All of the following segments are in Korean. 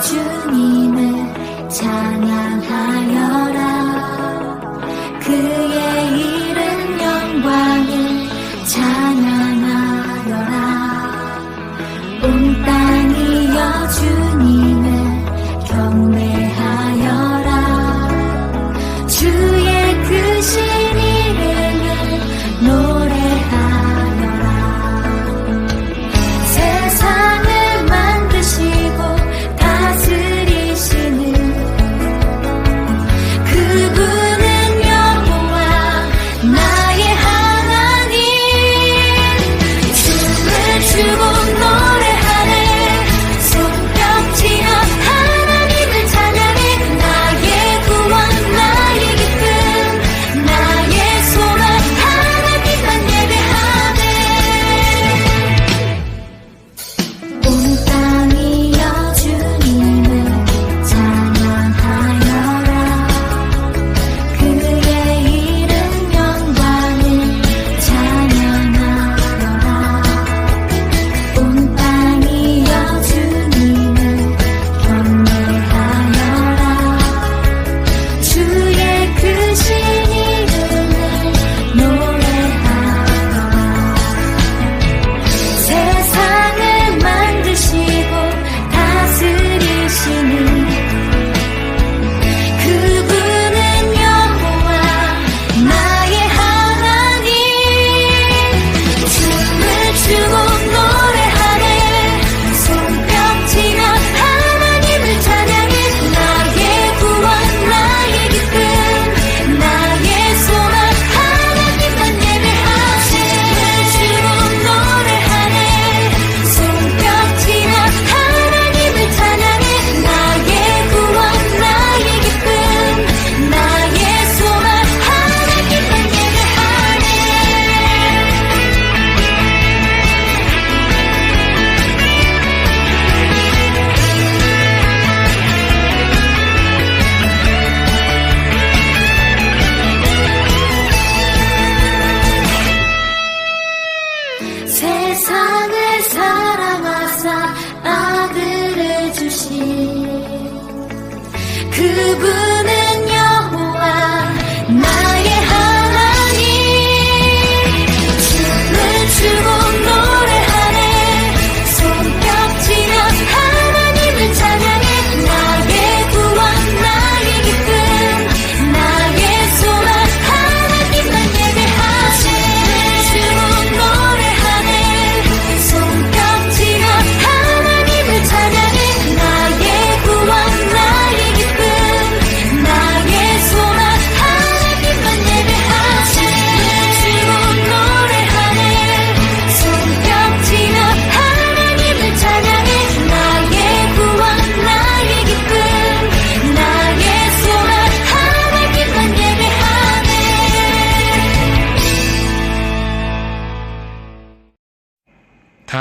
온땅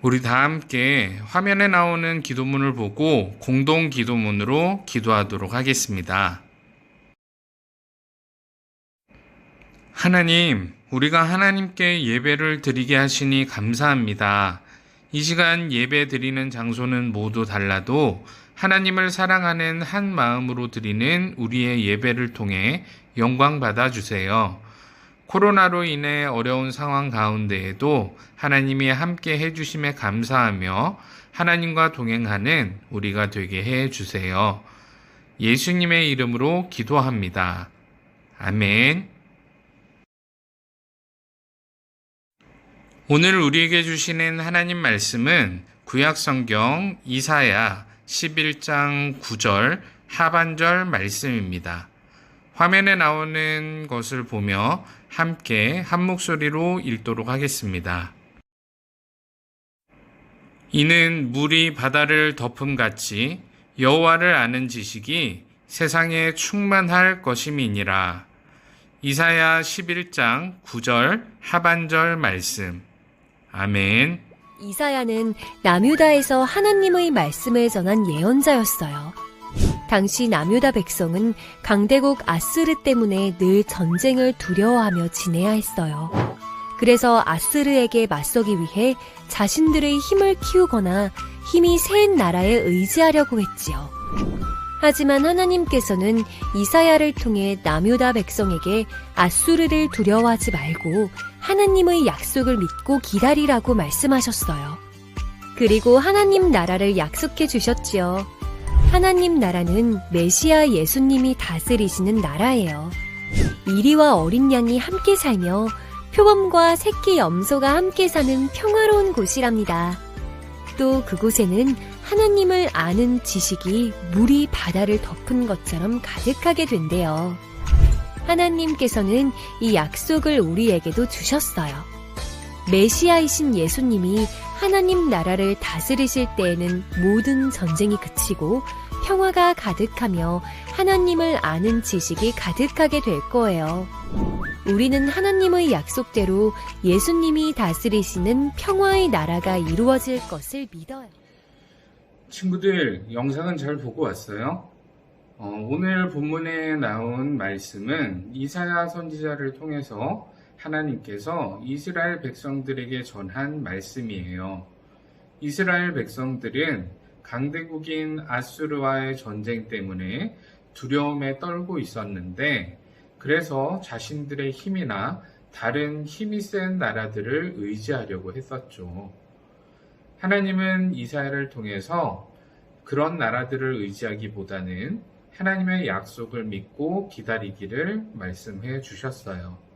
우리 다 함께 화면에 나오는 기도문을 보고 공동 기도문으로 기도하도록 하겠습니다. 하나님, 우리가 하나님께 예배를 드리게 하시니 감사합니다. 이 시간 예배 드리는 장소는 모두 달라도 하나님을 사랑하는 한 마음으로 드리는 우리의 예배를 통해 영광 받아 주세요. 코로나로 인해 어려운 상황 가운데에도 하나님이 함께 해주심에 감사하며 하나님과 동행하는 우리가 되게 해 주세요. 예수님의 이름으로 기도합니다. 아멘. 오늘 우리에게 주시는 하나님 말씀은 구약성경 이사야 11장 9절 하반절 말씀입니다. 화면에 나오는 것을 보며 함께 한 목소리로 읽도록 하겠습니다. 이는 물이 바다를 덮음 같이 여호와를 아는 지식이 세상에 충만할 것임이니라. 이사야 11장 9절 하반절 말씀. 아멘. 이사야는 남유다에서 하나님의 말씀을 전한 예언자였어요. 당시 남유다 백성은 강대국 아스르 때문에 늘 전쟁을 두려워하며 지내야 했어요. 그래서 아스르에게 맞서기 위해 자신들의 힘을 키우거나 힘이 센 나라에 의지하려고 했지요. 하지만 하나님께서는 이사야를 통해 남유다 백성에게 아수르를 두려워하지 말고 하나님의 약속을 믿고 기다리라고 말씀하셨어요. 그리고 하나님 나라를 약속해 주셨지요. 하나님 나라는 메시아 예수님이 다스리시는 나라예요. 이리와 어린 양이 함께 살며 표범과 새끼 염소가 함께 사는 평화로운 곳이랍니다. 또 그곳에는 하나님을 아는 지식이 물이 바다를 덮은 것처럼 가득하게 된대요. 하나님께서는 이 약속을 우리에게도 주셨어요. 메시아이신 예수님이 하나님 나라를 다스리실 때에는 모든 전쟁이 그치고 평화가 가득하며 하나님을 아는 지식이 가득하게 될 거예요. 우리는 하나님의 약속대로 예수님이 다스리시는 평화의 나라가 이루어질 것을 믿어요. 친구들, 영상은 잘 보고 왔어요? 어, 오늘 본문에 나온 말씀은 이사야 선지자를 통해서 하나님께서 이스라엘 백성들에게 전한 말씀이에요. 이스라엘 백성들은 강대국인 아수르와의 전쟁 때문에 두려움에 떨고 있었는데, 그래서 자신들의 힘이나 다른 힘이 센 나라들을 의지하려고 했었죠. 하나님은 이사야를 통해서 그런 나라들을 의지하기보다는 하나님의 약속을 믿고 기다리기를 말씀해 주셨어요.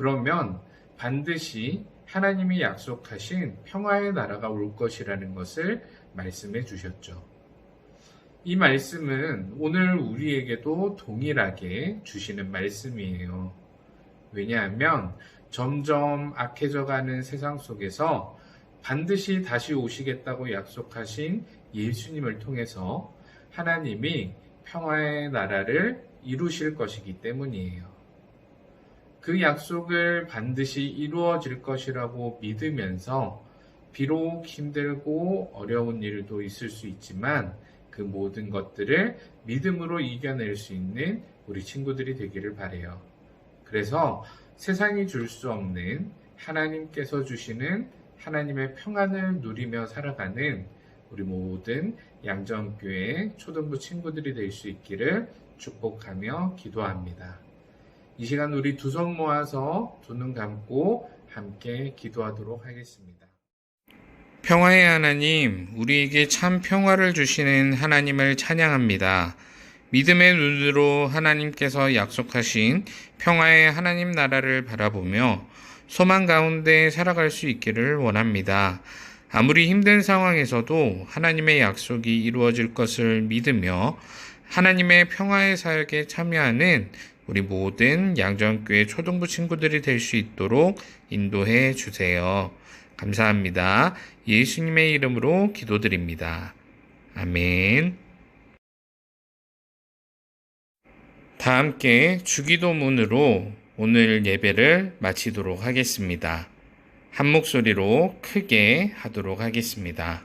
그러면 반드시 하나님이 약속하신 평화의 나라가 올 것이라는 것을 말씀해 주셨죠. 이 말씀은 오늘 우리에게도 동일하게 주시는 말씀이에요. 왜냐하면 점점 악해져 가는 세상 속에서 반드시 다시 오시겠다고 약속하신 예수님을 통해서 하나님이 평화의 나라를 이루실 것이기 때문이에요. 그 약속을 반드시 이루어질 것이라고 믿으면서 비록 힘들고 어려운 일도 있을 수 있지만 그 모든 것들을 믿음으로 이겨낼 수 있는 우리 친구들이 되기를 바래요. 그래서 세상이 줄 수 없는 하나님께서 주시는 하나님의 평안을 누리며 살아가는 우리 모든 양정교회 초등부 친구들이 될 수 있기를 축복하며 기도합니다. 이 시간 우리 두 손 모아서 두 눈 감고 함께 기도하도록 하겠습니다. 평화의 하나님, 우리에게 참 평화를 주시는 하나님을 찬양합니다. 믿음의 눈으로 하나님께서 약속하신 평화의 하나님 나라를 바라보며 소망 가운데 살아갈 수 있기를 원합니다. 아무리 힘든 상황에서도 하나님의 약속이 이루어질 것을 믿으며 하나님의 평화의 사역에 참여하는 우리 모든 양정교회 초등부 친구들이 될 수 있도록 인도해 주세요. 감사합니다. 예수님의 이름으로 기도드립니다. 아멘. 다 함께 주기도문으로 오늘 예배를 마치도록 하겠습니다. 한 목소리로 크게 하도록 하겠습니다.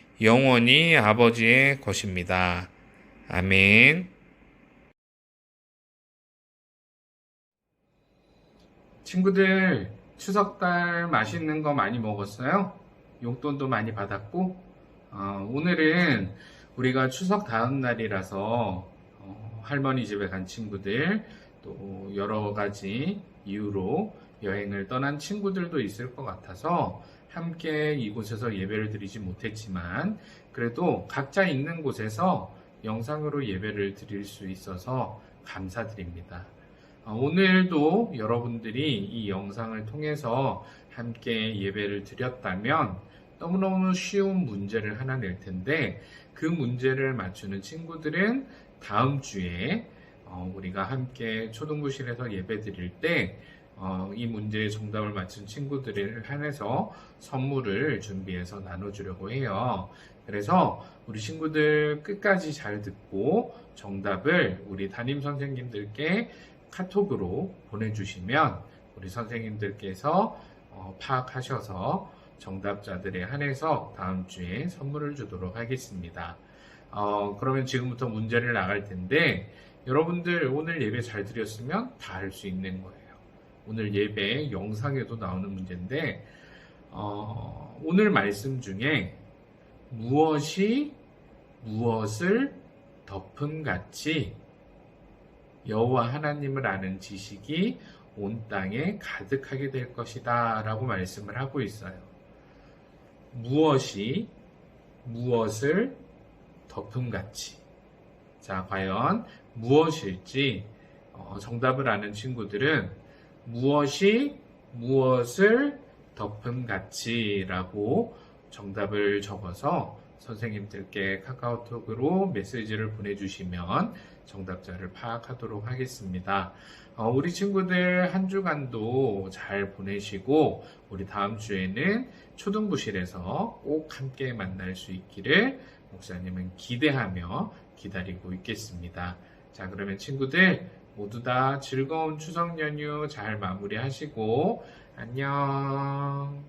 영원히 아버지의 것입니다. 아멘. 친구들, 추석달 맛있는 거 많이 먹었어요? 용돈도 많이 받았고? 어, 오늘은 우리가 추석 다음 날이라서 어, 할머니 집에 간 친구들, 또 여러 가지 이유로 여행을 떠난 친구들도 있을 것 같아서 함께 이곳에서 예배를 드리지 못했지만 그래도 각자 있는 곳에서 영상으로 예배를 드릴 수 있어서 감사드립니다. 어, 오늘도 여러분들이 이 영상을 통해서 함께 예배를 드렸다면 너무너무 쉬운 문제를 하나 낼 텐데 그 문제를 맞추는 친구들은 다음 주에 어, 우리가 함께 초등부실에서 예배 드릴 때 어, 이 문제의 정답을 맞춘 친구들을 한해서 선물을 준비해서 나눠주려고 해요. 그래서 우리 친구들 끝까지 잘 듣고 정답을 우리 담임 선생님들께 카톡으로 보내주시면 우리 선생님들께서 어, 파악하셔서 정답자들에 한해서 다음 주에 선물을 주도록 하겠습니다. 어, 그러면 지금부터 문제를 나갈 텐데 여러분들 오늘 예배 잘 드렸으면 다 할 수 있는 거예요. 오늘 예배 영상에도 나오는 문제인데 어, 오늘 말씀 중에 무엇이 무엇을 덮음 같이 여호와 하나님을 아는 지식이 온 땅에 가득하게 될 것이다 라고 말씀을 하고 있어요. 무엇이 무엇을 덮음 같이 자 과연 무엇일지 어, 정답을 아는 친구들은 무엇이 무엇을 덮음 같이 라고 정답을 적어서 선생님들께 카카오톡으로 메시지를 보내주시면 정답자를 파악하도록 하겠습니다. 어, 우리 친구들 한 주간도 잘 보내시고 우리 다음 주에는 초등부실에서 꼭 함께 만날 수 있기를 목사님은 기대하며 기다리고 있겠습니다. 자, 그러면 친구들 모두 다 즐거운 추석 연휴 잘 마무리하시고 안녕.